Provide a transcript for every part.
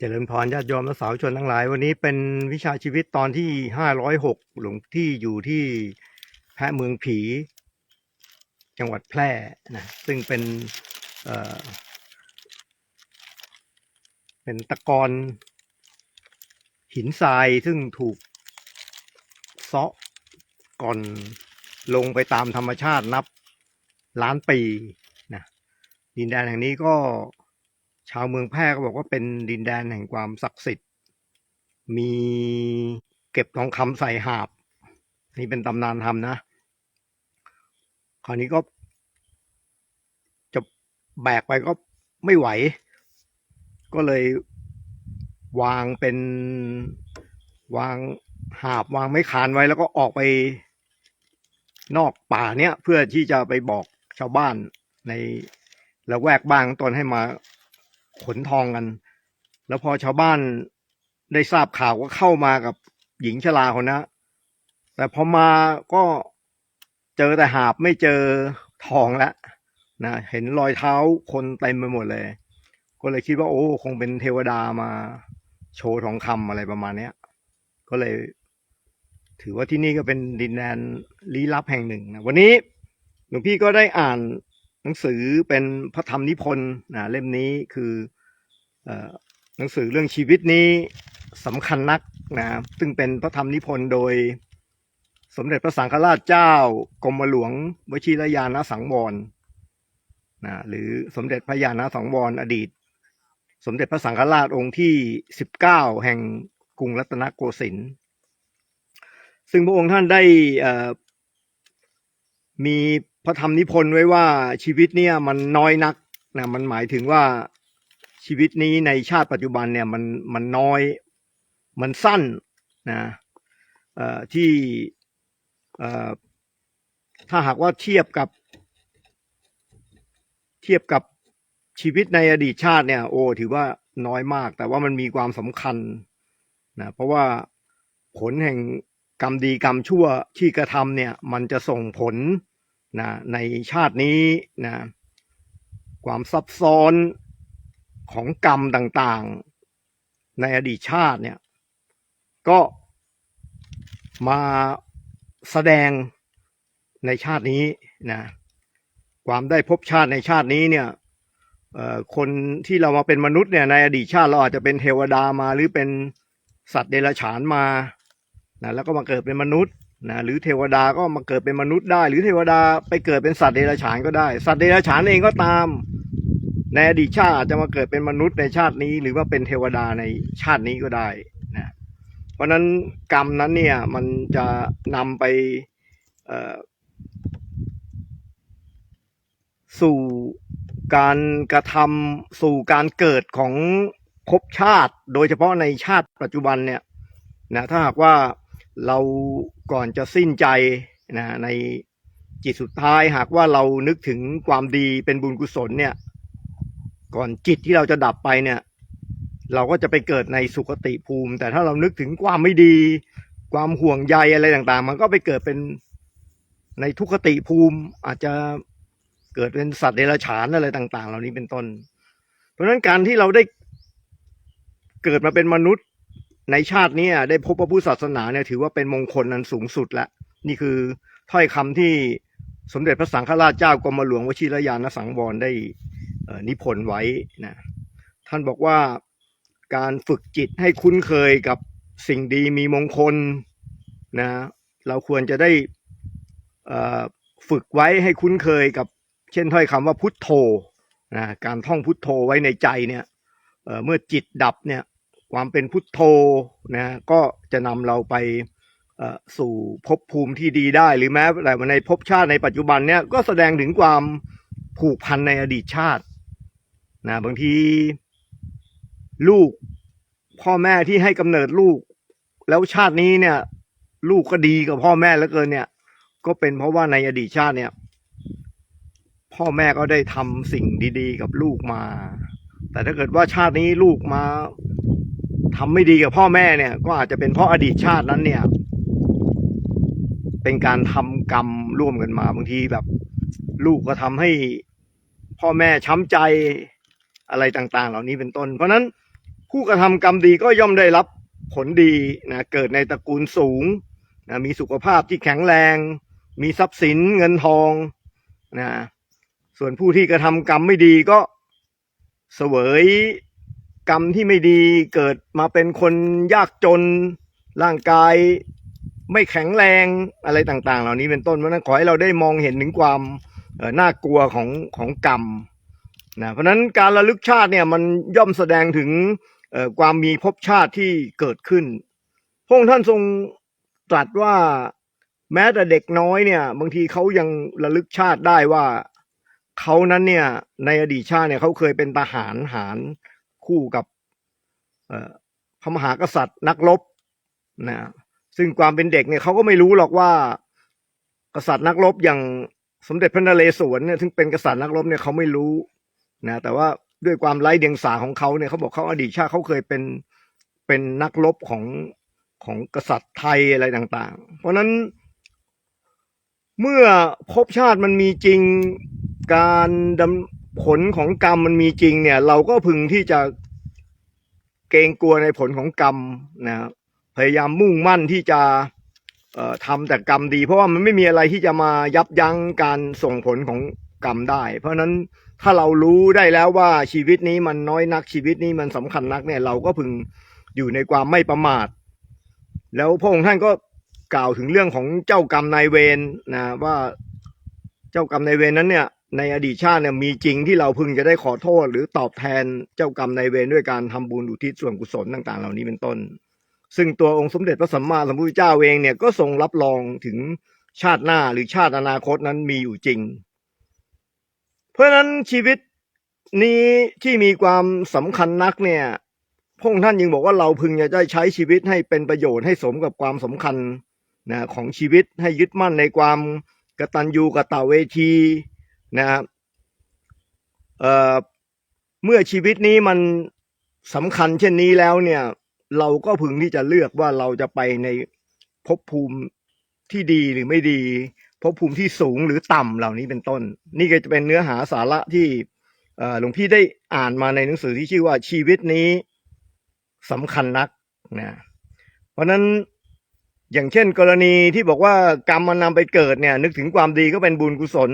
เจริญพรญาติโยมและสาวชนทั้งหลาย วันนี้เป็นวิชาชีวิตตอนที่ห้าร้อยหกหลวงที่อยู่ที่แพะเมืองผี จังหวัดแพร่นะซึ่งเป็นเอ่อเป็นตะกอนหินทรายซึ่งถูกเซาะก่อนลงไปตามธรรมชาตินับล้านปีนะดินแดนแห่งนี้ก็ ชาวเมืองแพร่ก็บอกว่าเป็นดินแดนแห่งความศักดิ์สิทธิ์ มีเก็บทองคำใส่หาบ นี่เป็นตำนานทำนะ คราวนี้ก็ จะแบกไปก็ไม่ไหว ก็เลยวางเป็นวางหาบวางไม้คานไว้แล้วก็ออกไปนอกป่าเนี้ยเพื่อที่จะไปบอกชาวบ้านในละแวกบ้านของตนให้มา ขนทองกัน แล้วพอชาวบ้านได้ทราบข่าวก็เข้ามากับหญิงชราคนนะแต่พอมาก็เจอแต่หาบไม่เจอทองแล้วนะเห็นรอยเท้าคนเต็มไปหมดเลย ก็เลยคิดว่าโอ้ คงเป็นเทวดามาโชว์ทองคำอะไรประมาณนี้ก็เลย ถือว่าที่นี่ก็เป็นดินแดนลี้ลับแห่งหนึ่งนะวันนี้หลวงพี่ก็ได้อ่าน นังสือเป็นพระธรรมนิพนธ์นะเล่มนี้คืออหนังสือเรื่องชีวิตนี้สำคัญนักนะซึ่งเป็นพระธรรมนิพนธ์โดยสมเด็จพระสังฆราชเจ้ากรมหลวงวชิรยานสังวรนะหรือสมเด็จพระยาณสังวรอดีต สมเด็จพระสังฆราชองค์ที่สิบเก้าแห่งกรุงรัตนโกสินทร์ซึ่งพระองค์ท่านได้มี พระธรรมนิพนธ์ไว้ว่าชีวิตเนี่ยมันน้อยนักนะมันหมายถึงว่าชีวิตนี้ในชาติปัจจุบันเนี่ยมันมันน้อย มันสั้นนะที่ถ้าหากว่าเทียบกับ เทียบกับชีวิตในอดีตชาติเนี่ย โอ้ถือว่าน้อยมาก แต่ว่ามันมีความสำคัญนะเพราะว่าผลแห่งกรรมดีกรรมชั่วที่กระทำเนี่ย มันจะส่งผล นะในชาตินี้นะความซับซ้อนของกรรมต่างๆ ในอดีตชาติเนี่ย ก็มาแสดงในชาตินี้นะความได้พบชาติในชาตินี้เนี่ยคนที่เรามาเป็นมนุษย์เนี่ยในอดีตชาติเราอาจจะเป็นเทวดามาหรือเป็นสัตว์เดรัจฉานมานะแล้วก็มาเกิดเป็นมนุษย์ นะหรือเทวดาก็มาเกิดเป็นมนุษย์ได้ หรือเทวดาไปเกิดเป็นสัตว์เดรัจฉานก็ได้ สัตว์เดรัจฉานเองก็ตามในอดีตชาติอาจจะมาเกิดเป็นมนุษย์ในชาตินี้ หรือว่าเป็นเทวดาในชาตินี้ก็ได้นะเพราะนั้นกรรมนั้นเนี่ยมันจะนำไปสู่การกระทำสู่การเกิดของภพชาติ โดยเฉพาะในชาติปัจจุบันเนี่ยนะถ้าหากว่า เราก่อนจะสิ้นใจนะในจิตสุดท้ายหากว่าเรานึกถึงความดีเป็นบุญกุศลเนี่ย ก่อนจิตที่เราจะดับไปเนี่ย เราก็จะไปเกิดในสุคติภูมิ แต่ถ้าเรานึกถึงความไม่ดี ความห่วงใยอะไรต่างๆ มันก็ไปเกิดเป็นในทุกขติภูมิอาจจะเกิดเป็นสัตว์เดรัจฉานอะไรต่าง ๆ เหล่านี้เป็นต้น เพราะฉะนั้นการที่เราได้เกิดมาเป็นมนุษย์ ในชาตินี้ได้พบพระพุทธศาสนาเนี่ยถือว่าเป็นมงคลอันสูงสุดแล้วนี่คือถ้อยคำที่สมเด็จพระสังฆราชเจ้ากรมหลวงวชิรยานสังวรได้นิพนธ์ไว้นะท่านบอกว่าการฝึกจิตให้คุ้นเคยกับสิ่งดีมีมงคลนะเราควรจะได้ฝึกไว้ให้คุ้นเคยกับ เช่นถ้อยคำว่าพุทโธนะการท่องพุทโธไว้ในใจเนี่ยเเมื่อจิตดับเนี่ย ความเป็นพุทโธนะก็จะนำเราไปสู่ภพภูมิที่ดีได้ หรือแม้แต่ในภพชาติในปัจจุบันเนี่ยก็แสดงถึงความผูกพันในอดีตชาตินะบางทีลูกพ่อแม่ที่ให้กำเนิดลูก แล้วชาตินี้เนี่ย ลูกก็ดีกับพ่อแม่เหลือเกินเนี่ย ก็เป็นเพราะว่าในอดีตชาติเนี่ย พ่อแม่ก็ได้ทำสิ่งดี ๆ กับลูกมา แต่ถ้าเกิดว่าชาตินี้ลูกมา ทำไม่ดีกับพ่อแม่เนี่ย ก็อาจจะเป็นเพราะอดีตชาตินั้นเนี่ย เป็นการทำกรรมร่วมกันมา บางทีแบบ ลูกก็ทำให้พ่อแม่ช้ำใจอะไรต่าง ๆ เหล่านี้เป็นต้น เพราะฉะนั้นผู้กระทำกรรมดีก็ย่อมได้รับผลดีนะเกิดในตระกูลสูงนะมีสุขภาพที่แข็งแรง มีทรัพย์สินเงินทองนะส่วนผู้ที่กระทำกรรมไม่ดีก็เสวย กรรมที่ไม่ดีเกิดมาเป็นคนยากจนร่างกายไม่แข็งแรงอะไรต่างๆ เหล่านี้เป็นต้นเพราะนั้นขอให้เราได้มองเห็นถึงความน่ากลัวของของกรรมนะเพราะนั้นการระลึกชาติเนี่ยมันย่อมแสดงถึงความมีภพชาติที่เกิดขึ้นพระองค์ท่านทรงตรัสว่าแม้แต่เด็กน้อยเนี่ย บางทีเขายังระลึกชาติได้ว่าเขานั้นเนี่ยในอดีตชาติเนี่ยเขาเคยเป็นทหารหาร คู่กับพระมหากษัตริย์นักรบนะซึ่งความเป็นเด็กเนี่ยเขาก็ไม่รู้หรอกว่า กษัตริย์นักรบอย่างสมเด็จพระนเรศวรเนี่ยซึ่งเป็นกษัตริย์นักรบเนี่ยเขาไม่รู้นะแต่ว่าด้วยความไร้เดียงสาของเขาเนี่ยเขาบอกเขาอดีตชาติเขาเคยเป็นเป็นนักรบของของกษัตริย์ไทยอะไรต่าง ๆ เพราะฉะนั้นเมื่อภพชาติมันมีจริงการดำ ผลของกรรมมันมีจริงเนี่ย เราก็พึงที่จะเกรงกลัวในผลของกรรมนะครับพยายามมุ่งมั่นที่จะเอ่อทำแต่กรรมดี เพราะว่ามันไม่มีอะไรที่จะมายับยั้งการส่งผลของกรรมได้ เพราะฉะนั้นถ้าเรารู้ได้แล้วว่าชีวิตนี้มันน้อยนักชีวิตนี้มันสำคัญนักเนี่ย เราก็พึงอยู่ในความไม่ประมาท แล้วพระองค์ท่านก็กล่าวถึงเรื่องของเจ้ากรรมนายเวรนะว่าเจ้ากรรมนายเวรนั้นเนี่ย ในอดีตชาติเนี่ยมีจริงที่เราพึงจะได้ขอโทษ หรือตอบแทนเจ้ากรรมนายเวรด้วยการทำบุญอุทิศส่วนกุศลต่างๆ เหล่านี้เป็นต้น ซึ่งตัวองค์สมเด็จพระสัมมาสัมพุทธเจ้าเองเนี่ยก็ทรงรับรองถึงชาติหน้าหรือชาติอนาคตนั้นมีอยู่จริง เพราะฉะนั้นชีวิตนี้ที่มีความสำคัญนักเนี่ยพระองค์ท่านยังบอกว่าเราพึงจะได้ใช้ชีวิตให้เป็นประโยชน์ให้สมกับความสำคัญนะของชีวิตให้ยึดมั่นในความกตัญญูกตะเวที นะครับเอ่อเมื่อชีวิตนี้มันสำคัญเช่นนี้แล้วเนี่ย เราก็พึงที่จะเลือกว่าเราจะไปในภพภูมิที่ดีหรือไม่ดีภพภูมิที่สูงหรือต่ำเหล่านี้เป็นต้น นี่ก็จะเป็นเนื้อหาสาระที่หลวงพี่ได้อ่านมาในหนังสือที่ชื่อว่าชีวิตนี้สำคัญนักนะเพราะนั้นอย่างเช่นกรณีที่บอกว่ากรรมมันนำไปเกิดเนี่ย นึกถึงความดีก็เป็นบุญกุศล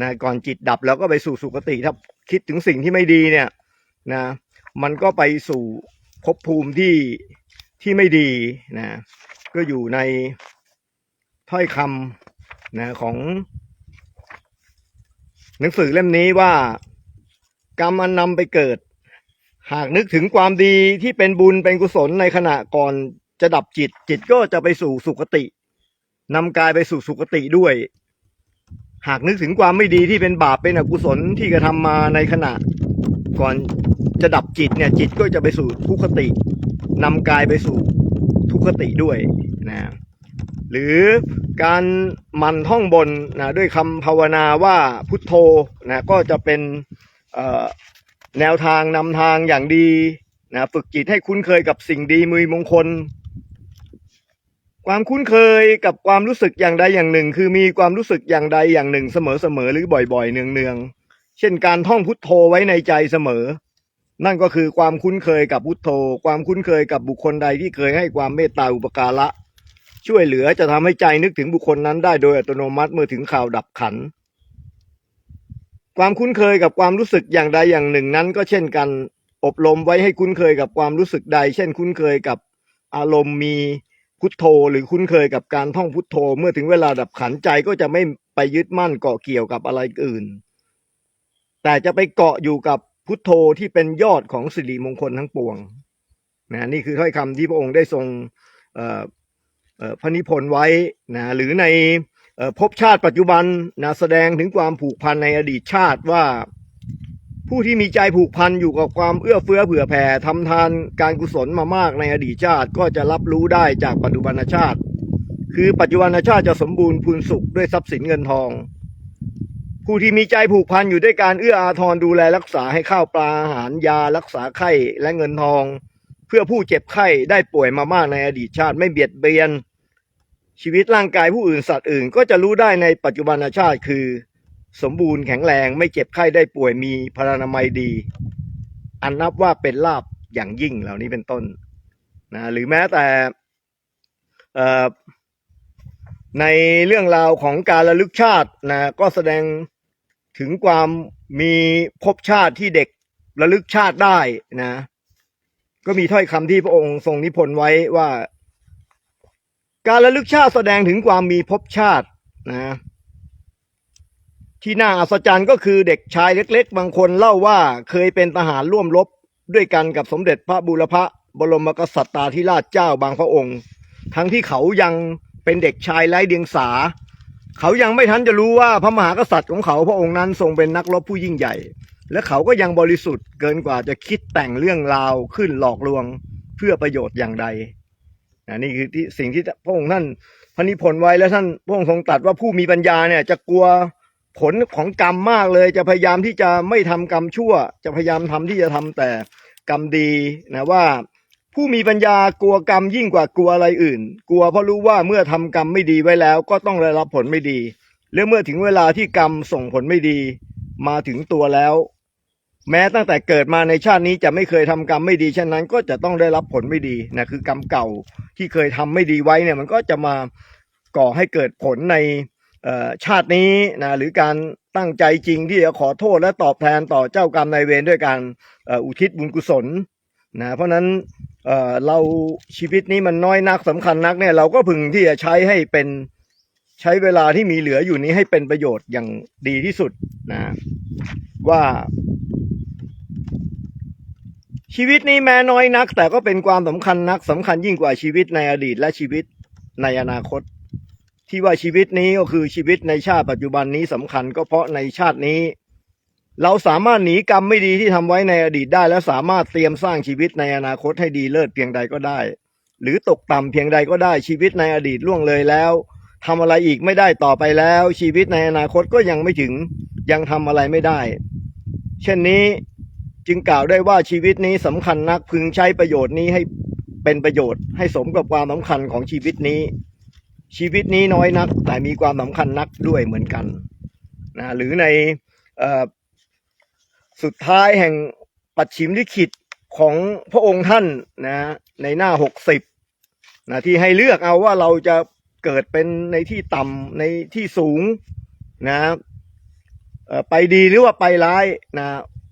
นะก่อนจิตดับแล้วก็ไปสู่สุคติถ้าคิดถึงสิ่งที่ไม่ดีเนี่ยนะมันก็ไปสู่ภพภูมิที่ที่ไม่ดีนะก็อยู่ในถ้อยคำนะของ หนังสือเล่มนี้ว่ากรรมอันนำไปเกิด หากนึกถึงความดีที่เป็นบุญเป็นกุศลในขณะก่อนจะดับจิต จิตก็จะไปสู่สุคตินำกายไปสู่สุคติด้วย หากนึกถึงความไม่ดีที่เป็นบาปเป็นอกุศลที่กระทำมาในขณะ ก่อนจะดับจิตเนี่ย จิตก็จะไปสู่ทุกขตินำกายไปสู่ทุกขติด้วยนะหรือการมันท่องบนนะด้วยคำภาวนาว่าพุทโธนะก็จะเป็นแนวทางนำทางอย่างดีนะฝึกจิตให้คุ้นเคยกับสิ่งดีมือมงคล ความคุ้นเคยกับความรู้สึกอย่างใดอย่างหนึ่ง คือมีความรู้สึกอย่างใดอย่างหนึ่ง เสมอๆหรือบ่อยๆ เนืองๆ เช่นการท่องพุทโธไว้ในใจเสมอ นั่นก็คือความคุ้นเคยกับพุทโธ ความคุ้นเคยกับบุคคลใดที่เคยให้ความเมตตาอุปการะ ช่วยเหลือจะทำให้ใจนึกถึงบุคคลนั้นได้โดยอัตโนมัติเมื่อถึงข่าวดับขัน ความคุ้นเคยกับความรู้สึกอย่างใดอย่างหนึ่งนั้น ก็เช่นกัน อบรมไว้ให้คุ้นเคยกับความรู้สึกใด เช่น คุ้นเคยกับอารมณ์มี พุทโธหรือคุ้นเคยกับการท่องพุทโธ เมื่อถึงเวลาดับขันใจก็จะไม่ไปยึดมั่นเกาะเกี่ยวกับอะไรอื่น แต่จะไปเกาะอยู่กับพุทโธที่เป็นยอดของสิริมงคลทั้งปวงนะนี่คือถ้อยคำที่พระองค์ได้ทรงพระนิพนธ์ไว้นะหรือในภพชาติปัจจุบันนะแสดงถึงความผูกพันในอดีตชาติว่า ผู้ที่มีใจผูกพันอยู่กับความเอื้อเฟื้อเผื่อแผ่ทำทานการกุศลมามากในอดีตชาติก็จะรับรู้ได้จากปัจจุบันชาติ คือปัจจุบันชาติจะสมบูรณ์พูนสุขด้วยทรัพย์สินเงินทอง ผู้ที่มีใจผูกพันอยู่ด้วยการเอื้ออาทรดูแลรักษาให้ข้าวปลาอาหารยารักษาไข้และเงินทอง เพื่อผู้เจ็บไข้ได้ป่วยมามากในอดีตชาติไม่เบียดเบียน ชีวิตร่างกายผู้อื่นสัตว์อื่นก็จะรู้ได้ในปัจจุบันชาติคือ สมบูรณ์แข็งแรงไม่เจ็บไข้ได้ป่วยมีพลานามัยดี อันนับว่าเป็นลาบอย่างยิ่งเหล่านี้เป็นต้นนะหรือแม้แต่ในเรื่องราวของการระลึกชาตินะก็แสดงถึงความมีภพชาติที่เด็กระลึกชาติได้นะ ก็มีถ้อยคำที่พระองค์ทรงนิพนธ์ไว้ว่า การระลึกชาติแสดงถึงความมีภพชาตินะ ที่น่าอัศจรรย์ก็คือเด็กชายเล็กๆ บางคนเล่าว่าเคยเป็นทหารร่วมรบด้วยกันกับสมเด็จพระบูรพะบรมกษัตริย์ตาธิราชเจ้าบางพระองค์ ทั้งที่เขายังเป็นเด็กชายไร้เดียงสา เขายังไม่ทันจะรู้ว่าพระมหากษัตริย์ของเขาพระองค์นั้นทรงเป็นนักรบผู้ยิ่งใหญ่ และเขาก็ยังบริสุทธิ์เกินกว่าจะคิดแต่งเรื่องราวขึ้นหลอกลวงเพื่อประโยชน์อย่างใดน,นี่คือที่สิ่งที่พระองค์ท่านพระนิพนธ์ไว้แล้วท่านพระองค์ทรงตรัสว่าผู้มีปัญญาเนี่ยจะกลัว ผลของกรรมมากเลย จะพยายามที่จะไม่ทำกรรมชั่ว จะพยายามทำที่จะทำแต่กรรมดีนะว่า ผู้มีปัญญากลัวกรรมยิ่งกว่ากลัวอะไรอื่น กลัวเพราะรู้ว่าเมื่อทำกรรมไม่ดีไว้แล้ว ก็ต้องได้รับผลไม่ดีและเมื่อถึงเวลาที่กรรมส่งผลไม่ดี มาถึงตัวแล้ว แม้ตั้งแต่เกิดมาในชาตินี้จะไม่เคยทำกรรมไม่ดีเช่นนั้น ก็จะต้องได้รับผลไม่ดีนะคือกรรมเก่าที่เคยทำไม่ดีไว้เนี่ยมันก็จะมาก่อให้เกิดผลใน ชาตินี้นะหรือการตั้งใจจริงที่จะขอโทษและตอบแทนต่อเจ้ากรรมนายเวรด้วยการอ,อุทิศบุญกุศลนะเพราะนั้นเเราชีวิตนี้มันน้อยนักสำคัญนักเนี่ยเราก็พึงที่จะใช้ให้เป็นใช้เวลาที่มีเหลืออยู่นี้ให้เป็นประโยชน์อย่างดีที่สุดนะว่า ชีวิตนี้แม้น้อยนัก แต่ก็เป็นความสำคัญนักสำคัญยิ่งกว่าชีวิตในอดีตและชีวิตในอนาคต ที่ว่าชีวิตนี้ก็คือชีวิตในชาติปัจจุบันนี้สำคัญก็เพราะในชาตินี้ เราสามารถหนีกรรมไม่ดีที่ทำไว้ในอดีตได้ และสามารถเตรียมสร้างชีวิตในอนาคตให้ดีเลิศเพียงใดก็ได้ หรือตกต่ำเพียงใดก็ได้ชีวิตในอดีตล่วงเลยแล้วทำอะไรอีกไม่ได้ต่อไปแล้ว ชีวิตในอนาคตก็ยังไม่ถึงยังทำอะไรไม่ได้ เช่นนี้จึงกล่าวได้ว่าชีวิตนี้สำคัญนักพึงใช้ประโยชน์นี้ให้เป็นประโยชน์ให้สมกับความสำคัญของชีวิตนี้ ชีวิตนี้น้อยนัก แต่มีความสำคัญนักด้วยเหมือนกันนะหรือในอสุดท้ายแห่งปัจฉิมลิขิตของพระองค์ท่านนะในหน้าหกสิบนะที่ให้เลือกเอาว่าเราจะเกิดเป็นในที่ต่ำในที่สูงนะไปดีหรือว่าไปร้ายนะ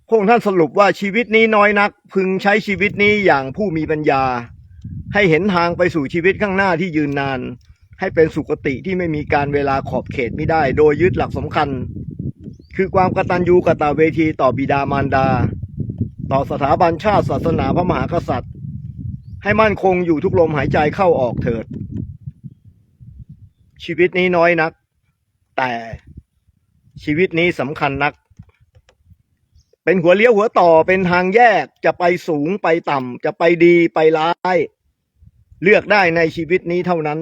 พระองค์ท่านสรุปว่าชีวิตนี้น้อยนัก พึงใช้ชีวิตนี้อย่างผู้มีปัญญา ให้เห็นทางไปสู่ชีวิตข้างหน้าที่ยืนนาน ให้เป็นสุคติที่ไม่มีการเวลาขอบเขตไม่ได้ โดยยึดหลักสำคัญ คือความกตัญญูกตเวทีต่อบิดามารดา ต่อสถาบันชาติศาสนาพระมหากษัตริย์ ให้มั่นคงอยู่ทุกลมหายใจเข้าออกเถิด ชีวิตนี้น้อยนัก แต่ชีวิตนี้สำคัญนัก เป็นหัวเลี้ยวหัวต่อเป็นทางแยกจะไปสูงไปต่ำจะไปดีไปร้าย เลือกได้ในชีวิตนี้เท่านั้น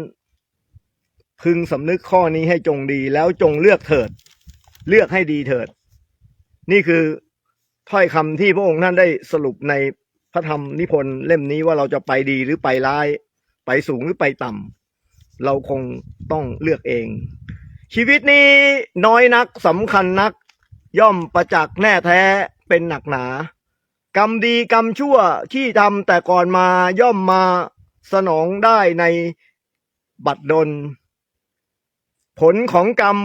พึงสำนึกข้อนี้ให้จงดีแล้วจงเลือกเถิด เลือกให้ดีเถิด นี่คือถ้อยคำที่พระองค์ท่านได้สรุปในพระธรรมนิพนธ์เล่มนี้ว่าเราจะไปดีหรือไปร้าย ไปสูงหรือไปต่ำเราคงต้องเลือกเอง ชีวิตนี้น้อยนักสำคัญนัก ย่อมประจักษ์แน่แท้เป็นหนักหนา กรรมดีกรรมชั่วที่ทำแต่ก่อนมาย่อมมาสนองได้ในบัดดล ผลของกรรม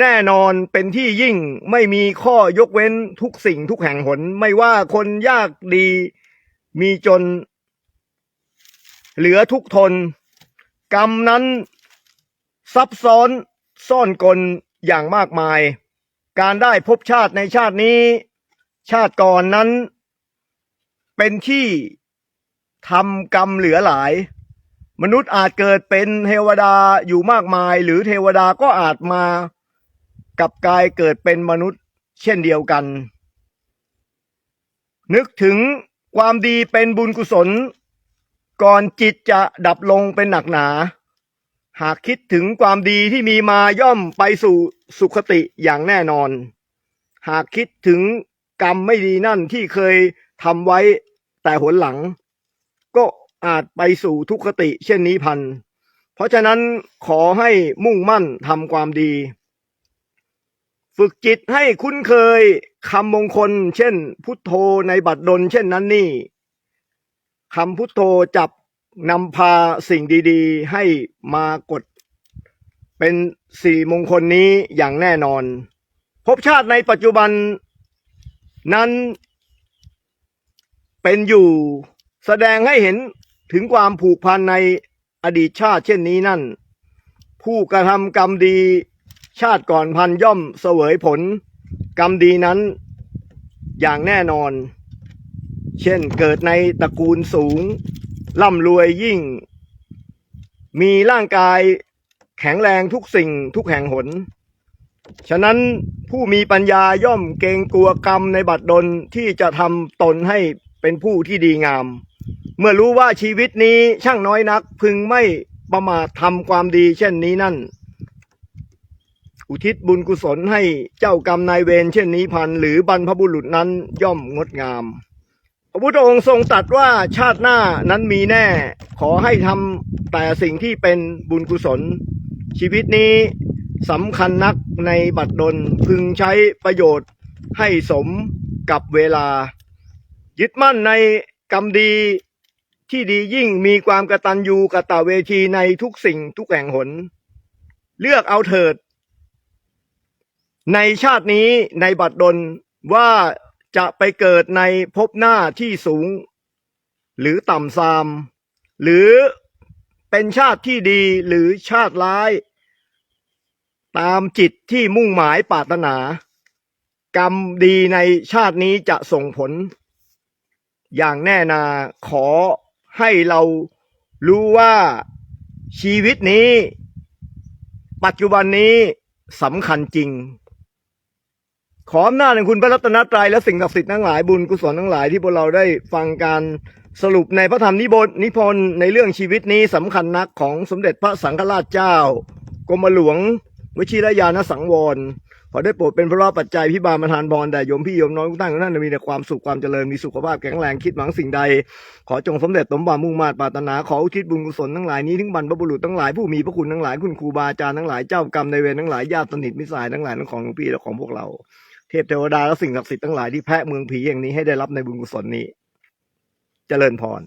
แน่นอนเป็นที่ยิ่งไม่มีข้อยกเว้นทุกสิ่งทุกแห่งหน ไม่ว่าคนยากดีมีจน เหลือทุกทน กรรมนั้น ซับซ้อนซ่อนกลอย่างมากมาย การได้พบชาติในชาตินี้ ชาติก่อนนั้น เป็นที่ทำกรรมเหลือหลาย มนุษย์อาจเกิดเป็นเทวดาอยู่มากมาย หรือเทวดาก็อาจมากับกายเกิดเป็นมนุษย์เช่นเดียวกัน นึกถึงความดีเป็นบุญกุศล ก่อนจิตจะดับลงเป็นหนักหนา หากคิดถึงความดีที่มีมาย่อมไปสู่สุคติอย่างแน่นอน หากคิดถึงกรรมไม่ดีนั่นที่เคยทำไว้แต่หนหลัง อาจไปสู่ทุกขติเช่นนี้พัน เพราะฉะนั้นขอให้มุ่งมั่นทำความดี ฝึกจิตให้คุ้นเคยคำมงคล เช่น พุทโธในบัดดล เช่นนั้นนี่คำพุทโธจับนำพาสิ่งดีๆ ให้มากด เป็นสี่มงคลนี้อย่างแน่นอนภพชาติในปัจจุบันนั้นเป็นอยู่แสดงให้เห็น ถึงความผูกพันในอดีตชาติเช่นนี้นั่น ผู้กระทำกรรมดีชาติก่อนพันย่อมเสวยผล กรรมดีนั้น อย่างแน่นอน เช่นเกิดในตระกูลสูงร่ำรวยยิ่ง มีร่างกายแข็งแรงทุกสิ่งทุกแห่งหน ฉะนั้นผู้มีปัญญาย่อมเกรงกลัวกรรมในบัดดลที่จะทำตนให้เป็นผู้ที่ดีงาม เมื่อรู้ว่าชีวิตนี้ช่างน้อยนัก พึงไม่ประมาททำความดีเช่นนี้นั่น อุทิศบุญกุศลให้เจ้ากรรมนายเวรเช่นนี้พันหรือบรรพบุรุษนั้นย่อมงดงาม พระพุทธองค์ทรงตรัสว่าชาติหน้านั้นมีแน่ ขอให้ทำแต่สิ่งที่เป็นบุญกุศล ชีวิตนี้สำคัญนักในบัดดลพึงใช้ประโยชน์ให้สมกับเวลา ยึดมั่นในกรรมดี ที่ดียิ่งมีความกระตัญญูกระตเวทีในทุกสิ่งทุกแห่งหน เลือกเอาเถิด ในชาตินี้ในบัดดลว่าจะไปเกิดในภพหน้าที่สูง หรือต่ำซาม หรือเป็นชาติที่ดีหรือชาติร้าย ตามจิตที่มุ่งหมายปรารถนา กรรมดีในชาตินี้จะส่งผล อย่างแน่นาขอ ให้เรารู้ว่าชีวิตนี้ ปัจจุบันนี้สำคัญจริง ขออำนาจแห่งคุณพระรัตนตรัยและสิ่งศักดิ์สิทธิ์ทั้งหลายบุญกุศลทั้งหลายที่พวกเราได้ฟังการสรุปในพระธรรมนิบนนิพนธ์ในเรื่องชีวิตนี้สำคัญนักของสมเด็จพระสังฆราชเจ้า กรมหลวงวชิรยานสังวร ขอได้โปรดเป็นพระราชปัจจัยพิบาลประทานพรแด่โยมพี่โยมน้องทุกท่านทุกท่านมีแต่ความสุขความเจริญมีสุขภาพแข็งแรงคิดหวังสิ่งใด ขอจงสำเร็จสมความมุ่งมา่ปรารถนาขออุทิศบุญกุศลทั้งหลายนี้ถึงบรรพบุรุษทั้งหลายผู้มีพระคุณทั้งหลายคุณครูบาอาจารย์ทั้งหลายเจ้ากรรมในเวรทั้งหลายญาติสนิทมิตรสายทั้งหลายทั้งของหลวงพี่และของพวกเรา เทพเทวดาและสิ่งศักดิ์สิทธิ์ทั้งหลายที่แพะเมืองผีอย่างนี้ให้ได้รับในบุญกุศลนี้ เจริญพร